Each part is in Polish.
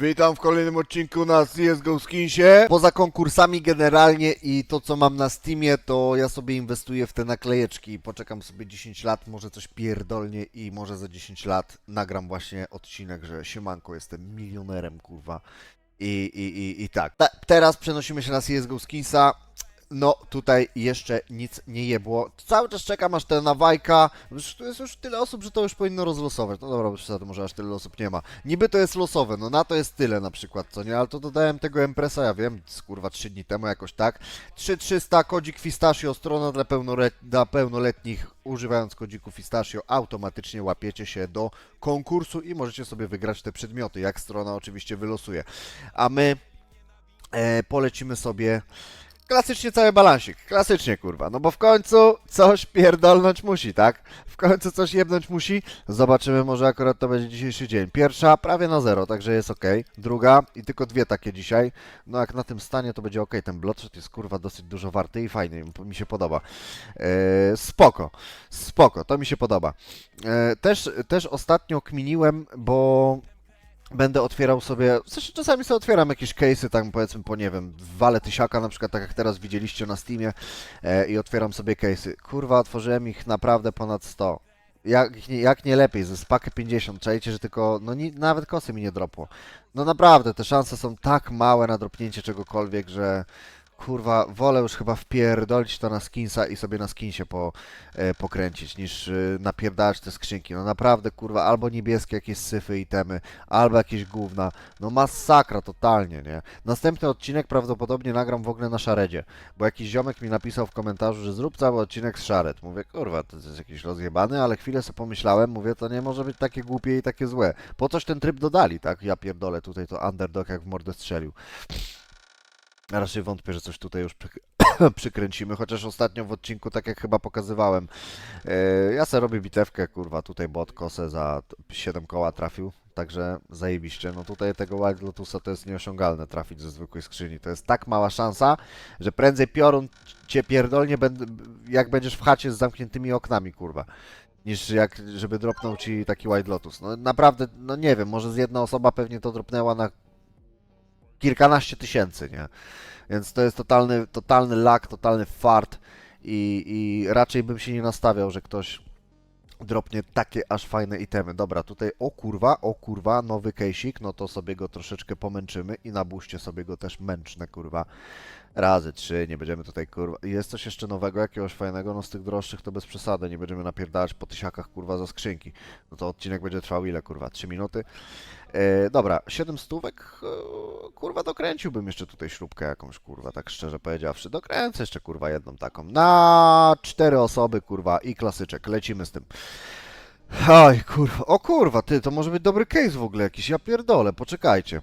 Witam w kolejnym odcinku na CSGO Skinsie. Poza konkursami generalnie i to co mam na Steamie, to ja sobie inwestuję w te naklejeczki. Poczekam sobie 10 lat, może coś pierdolnie i może za 10 lat nagram właśnie odcinek, że siemanko, jestem milionerem, kurwa. I, i, i, i tak. Ta, teraz przenosimy się na CSGO Skinsa. No, tutaj jeszcze nic nie jebło. Cały czas czekam aż te nawajka. Tu jest już tyle osób, że to już powinno rozlosować. No dobra, przesady, może aż tyle osób nie ma. Niby to jest losowe, no na to jest tyle na przykład, co nie? Ale to dodałem tego Empresa, ja wiem, kurwa 3 dni temu jakoś tak. 3300 kodzik Fistachio, strona dla, pełnolet dla pełnoletnich. Używając kodziku Fistachio automatycznie łapiecie się do konkursu i możecie sobie wygrać te przedmioty, jak strona oczywiście wylosuje. A my e, polecimy sobie klasycznie cały balansik. Klasycznie, kurwa. No bo w końcu coś pierdolnąć musi, tak? W końcu coś jebnąć musi. Zobaczymy, może akurat to będzie dzisiejszy dzień. Pierwsza prawie na zero, także jest ok. Druga i tylko dwie takie dzisiaj. No jak na tym stanie to będzie ok. Ten bloodshot jest kurwa dosyć dużo warty i fajny. Mi się podoba. E, spoko. Spoko. To mi się podoba. E, też, też ostatnio kminiłem, bo będę otwierał sobie, sensie czasami sobie otwieram jakieś case'y, tam powiedzmy po, nie wiem, wale tysiaka na przykład, tak jak teraz widzieliście na Steamie e, i otwieram sobie case'y. Kurwa, otworzyłem ich naprawdę ponad 100. Jak, nie- jak nie lepiej, ze spakę 50, czajcie, że tylko, no ni, nawet kosy mi nie dropło. No naprawdę, te szanse są tak małe na dropnięcie czegokolwiek, że kurwa, wolę już chyba wpierdolić to na skinsa i sobie na skinsie po, e, pokręcić, niż e, napierdalać te skrzynki. No naprawdę, kurwa, albo niebieskie jakieś syfy i temy, albo jakieś gówna. No masakra totalnie, nie? Następny odcinek prawdopodobnie nagram w ogóle na szaredzie, bo jakiś ziomek mi napisał w komentarzu, że zrób cały odcinek z szared. Mówię, kurwa, to jest jakiś rozjebany, ale chwilę sobie pomyślałem, mówię, to nie może być takie głupie i takie złe. Po coś ten tryb dodali, tak? Ja pierdolę, tutaj to underdog jak w mordę strzelił. Raczej wątpię, że coś tutaj już przyk- przykręcimy, chociaż ostatnio w odcinku, tak jak chyba pokazywałem, e, ja sobie robię bitewkę, kurwa, tutaj bot kosę za t- 7 koła trafił, także zajebiście. No tutaj tego Wild Lotusa to jest nieosiągalne trafić ze zwykłej skrzyni. To jest tak mała szansa, że prędzej piorun cię pierdolnie, jak będziesz w chacie z zamkniętymi oknami, kurwa. Niż jak, żeby dropnął ci taki White Lotus. No naprawdę, no nie wiem, może z jedna osoba pewnie to dropnęła na kilkanaście tysięcy, nie? Więc to jest totalny, totalny lak, totalny fart i, i raczej bym się nie nastawiał, że ktoś dropnie takie aż fajne itemy. Dobra, tutaj o kurwa, o kurwa, nowy kejsik, no to sobie go troszeczkę pomęczymy i na buście sobie go też męczne, kurwa. Razy trzy, nie będziemy tutaj, kurwa. Jest coś jeszcze nowego, jakiegoś fajnego, no z tych droższych to bez przesady, nie będziemy napierdalać po tysiakach, kurwa, za skrzynki. No to odcinek będzie trwał ile, kurwa, 3 minuty? E, dobra, 7 stówek, e, kurwa, dokręciłbym jeszcze tutaj śrubkę jakąś, kurwa, tak szczerze powiedziawszy. Dokręcę jeszcze, kurwa, jedną taką. Na cztery osoby, kurwa, i klasyczek. Lecimy z tym. Aj, kurwa, o kurwa, ty, to może być dobry case w ogóle jakiś, ja pierdolę, poczekajcie.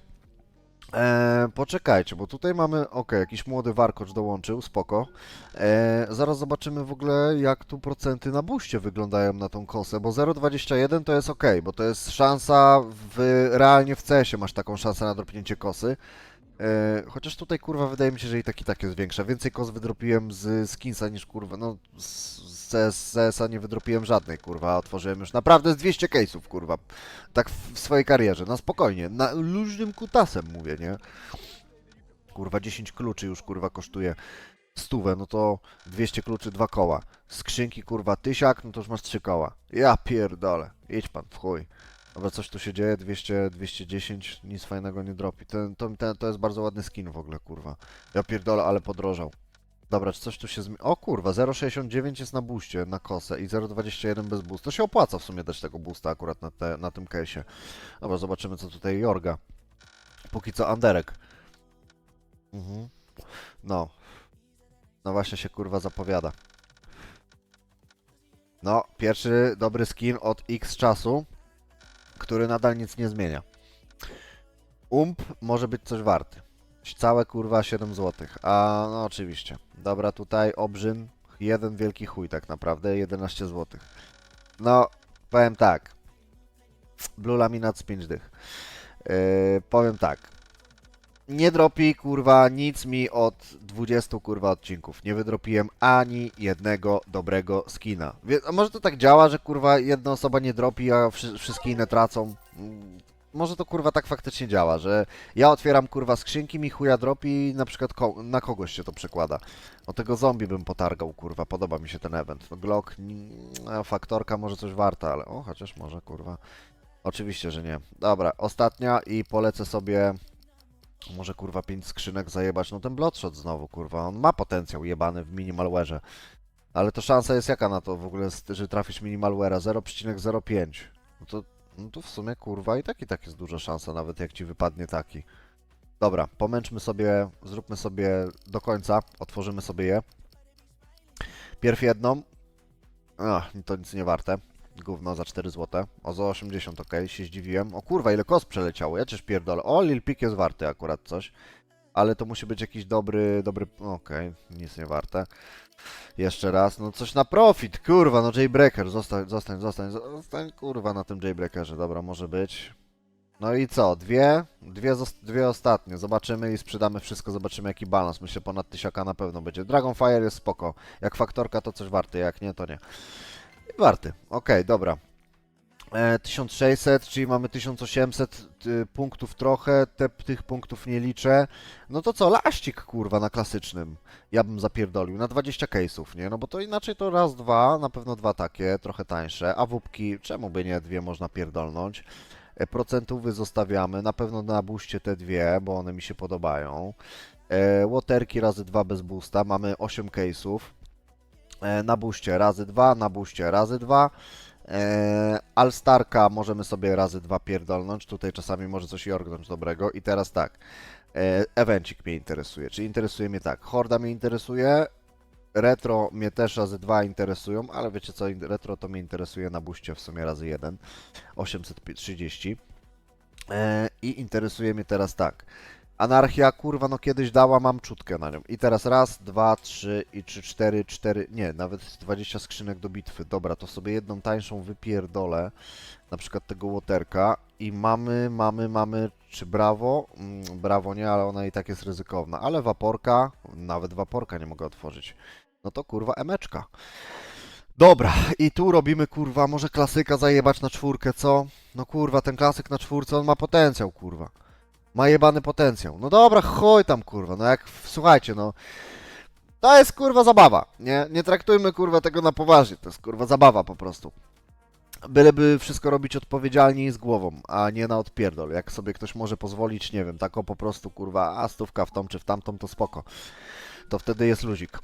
Eee, poczekajcie, bo tutaj mamy, ok, jakiś młody warkocz dołączył, spoko. Eee, zaraz zobaczymy w ogóle, jak tu procenty na buście wyglądają na tą kosę, bo 0,21 to jest ok, bo to jest szansa w, realnie w CS-ie masz taką szansę na dropnięcie kosy. Eee, chociaż tutaj, kurwa, wydaje mi się, że i tak i tak jest większa. Więcej kos wydropiłem z skinsa niż, kurwa, no, z CS, CS-a nie wydropiłem żadnej, kurwa, otworzyłem już naprawdę z 200 case'ów, kurwa. Tak w, w swojej karierze, na spokojnie, na luźnym kutasem mówię, nie? Kurwa, 10 kluczy już, kurwa, kosztuje stówę, no to 200 kluczy, dwa koła. Skrzynki, kurwa, tysiak, no to już masz trzy koła. Ja pierdolę, idź pan, w chuj. Dobra, coś tu się dzieje, 200, 210, nic fajnego nie dropi. Ten, to, ten, to jest bardzo ładny skin w ogóle, kurwa. Ja pierdolę, ale podrożał. Dobra, czy coś tu się zmieni? O kurwa, 0,69 jest na booście, na kosę i 0,21 bez boost. To się opłaca w sumie dać tego boosta akurat na, te, na tym case'ie. Dobra, zobaczymy co tutaj Jorga. Póki co Anderek. Mhm. No. No właśnie się kurwa zapowiada. No, pierwszy dobry skin od X czasu, który nadal nic nie zmienia. Ump może być coś warty. Całe kurwa 7 zł. A no oczywiście. Dobra, tutaj obrzyn. Jeden wielki chuj tak naprawdę, 11 zł. No, powiem tak. Blue laminat z 5 dych. Yy, powiem tak. Nie dropi kurwa nic mi od 20 kurwa odcinków. Nie wydropiłem ani jednego dobrego skina. Wie, może to tak działa, że kurwa jedna osoba nie dropi, a wszy, wszystkie inne tracą? Może to kurwa tak faktycznie działa, że ja otwieram kurwa skrzynki, mi chuja dropi i na przykład ko- na kogoś się to przekłada. O tego zombie bym potargał, kurwa, podoba mi się ten event. No, Glock, faktorka może coś warta, ale o, chociaż może, kurwa. Oczywiście, że nie. Dobra, ostatnia i polecę sobie może kurwa 5 skrzynek zajebać. No ten Bloodshot znowu, kurwa, on ma potencjał jebany w minimalware'ze. Ale to szansa jest jaka na to w ogóle, że trafisz minimalware'a 0,05. No to, no to w sumie kurwa i tak i tak jest duża szansa, nawet jak ci wypadnie taki. Dobra, pomęczmy sobie, zróbmy sobie do końca, otworzymy sobie je. Pierw jedną. Ach, to nic nie warte. Gówno za 4 zł. O, za 80, ok, się zdziwiłem. O kurwa, ile kos przeleciało, ja też pierdolę. O, Lil Peak jest warty akurat coś. Ale to musi być jakiś dobry, dobry... Okej, nic nie warte. Jeszcze raz, no coś na profit, kurwa, no Jaybreaker, zostań, zostań, zostań, zostań, kurwa, na tym Jaybreakerze, dobra, może być. No i co, dwie? Dwie, dwie ostatnie, zobaczymy i sprzedamy wszystko, zobaczymy jaki balans, myślę ponad tysiaka na pewno będzie. Dragonfire jest spoko, jak faktorka to coś warty, jak nie to nie. Warty, okej, dobra. E, 1600, czyli mamy 1800 y, punktów trochę, te, tych punktów nie liczę. No to co, laścik kurwa na klasycznym. Ja bym zapierdolił na 20 case'ów, nie? No bo to inaczej to raz, dwa, na pewno dwa takie, trochę tańsze. A wupki, czemu by nie dwie można pierdolnąć? E, Procentówy zostawiamy, na pewno na buście te dwie, bo one mi się podobają. E, Waterki razy dwa bez boosta, mamy 8 case'ów. E, Na buście razy dwa, na buście razy dwa. Eee, Alstarka możemy sobie razy dwa pierdolnąć, tutaj czasami może coś jorgnąć dobrego. I teraz tak, eee, evencik mnie interesuje, czyli interesuje mnie tak, Horda mnie interesuje, Retro mnie też razy dwa interesują, ale wiecie co, retro to mnie interesuje na buście w sumie razy jeden, 830 eee, i interesuje mnie teraz tak, Anarchia, kurwa, no kiedyś dała, mam czutkę na nią. I teraz raz, dwa, trzy i trzy, cztery, cztery, nie, nawet 20 skrzynek do bitwy. Dobra, to sobie jedną tańszą wypierdolę, na przykład tego łoterka i mamy, mamy, mamy, czy brawo? Mm, brawo nie, ale ona i tak jest ryzykowna. Ale waporka, nawet waporka nie mogę otworzyć. No to kurwa emeczka. Dobra, i tu robimy kurwa, może klasyka zajebać na czwórkę, co? No kurwa, ten klasyk na czwórce, on ma potencjał, kurwa ma jebany potencjał. No dobra, chuj tam kurwa, no jak, słuchajcie, no. To jest kurwa zabawa, nie? Nie traktujmy kurwa tego na poważnie, to jest kurwa zabawa po prostu. Byleby wszystko robić odpowiedzialnie i z głową, a nie na odpierdol. Jak sobie ktoś może pozwolić, nie wiem, tak o po prostu kurwa, a stówka w tą czy w tamtą, to spoko. To wtedy jest luzik.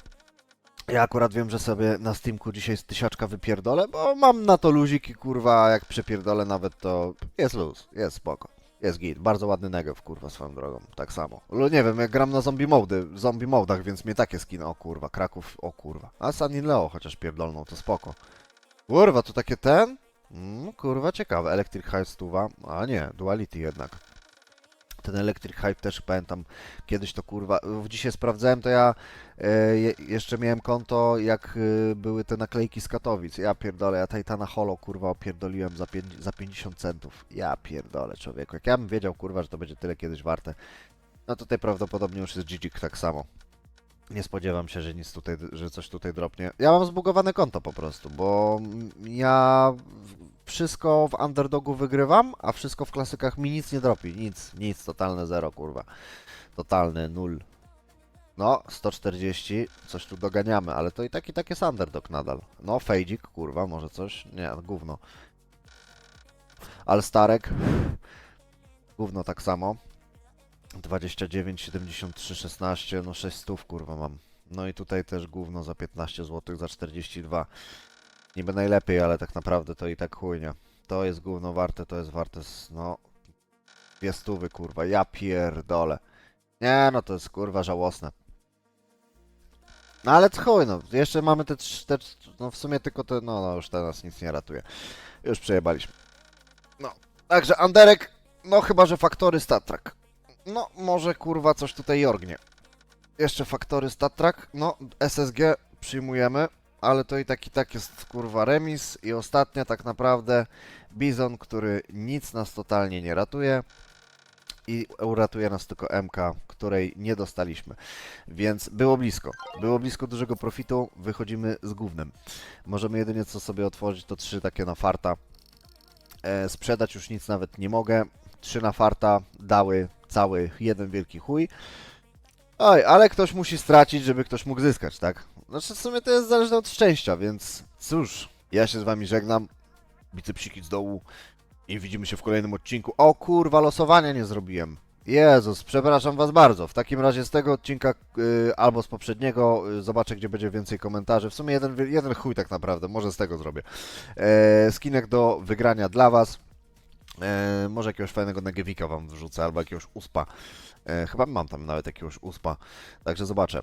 Ja akurat wiem, że sobie na Steamku dzisiaj z tysiaczka wypierdolę, bo mam na to luzik i kurwa, jak przepierdolę nawet, to jest luz, jest spoko. Jest git, bardzo ładny negew, kurwa, swoją drogą, tak samo. Ale nie wiem, jak gram na zombie mody, zombie modach, więc mnie takie skiny, o kurwa, Kraków, o kurwa. A in Leo chociaż pierdolną, to spoko. Kurwa, to takie ten? Mm, kurwa, ciekawe. Electric Hive stuwa, a nie, Duality jednak. Ten Electric Hive też pamiętam, kiedyś to kurwa, dzisiaj sprawdzałem, to ja e, je, jeszcze miałem konto, jak e, były te naklejki z Katowic. Ja pierdolę, ja Titana Holo kurwa opierdoliłem za, pięć, za 50 centów. Ja pierdolę człowieku, jak ja bym wiedział kurwa, że to będzie tyle kiedyś warte, no tutaj prawdopodobnie już jest GG tak samo. Nie spodziewam się, że nic tutaj, że coś tutaj dropnie. Ja mam zbugowane konto po prostu, bo ja wszystko w underdogu wygrywam, a wszystko w klasykach mi nic nie dropi. Nic, nic, totalne zero, kurwa. Totalny nul. No, 140, coś tu doganiamy, ale to i tak i tak jest underdog nadal. No, fejdzik, kurwa, może coś? Nie, gówno. Alstarek. Gówno tak samo. 29, 73, 16, no 6 stów kurwa mam. No i tutaj też gówno za 15 zł, za 42. Niby najlepiej, ale tak naprawdę to i tak chujnia. To jest gówno warte, to jest warte, z, no... Dwie stówy kurwa, ja pierdolę. Nie no, to jest kurwa żałosne. No ale chuj no, jeszcze mamy te, te no w sumie tylko te, no, no już teraz nic nie ratuje. Już przejebaliśmy. No, także Anderek, no chyba, że faktory statrak. No, może kurwa coś tutaj jorgnie. Jeszcze faktory statrak, no SSG przyjmujemy, ale to i tak i tak jest kurwa remis i ostatnia tak naprawdę Bizon, który nic nas totalnie nie ratuje i uratuje nas tylko MK, której nie dostaliśmy. Więc było blisko. Było blisko dużego profitu, wychodzimy z gównem. Możemy jedynie co sobie otworzyć to trzy takie na farta. E, sprzedać już nic nawet nie mogę. trzy na farta dały cały jeden wielki chuj. Oj, ale ktoś musi stracić, żeby ktoś mógł zyskać, tak? Znaczy w sumie to jest zależne od szczęścia, więc cóż, ja się z wami żegnam. Bicepsiki z dołu i widzimy się w kolejnym odcinku. O kurwa, losowania nie zrobiłem. Jezus, przepraszam was bardzo. W takim razie z tego odcinka y, albo z poprzedniego y, zobaczę, gdzie będzie więcej komentarzy. W sumie jeden, jeden chuj tak naprawdę, może z tego zrobię. E, skinek do wygrania dla was. E, może jakiegoś fajnego Negewika wam wrzucę, albo jakiegoś uspa. E, chyba mam tam nawet jakiegoś uspa. Także zobaczę.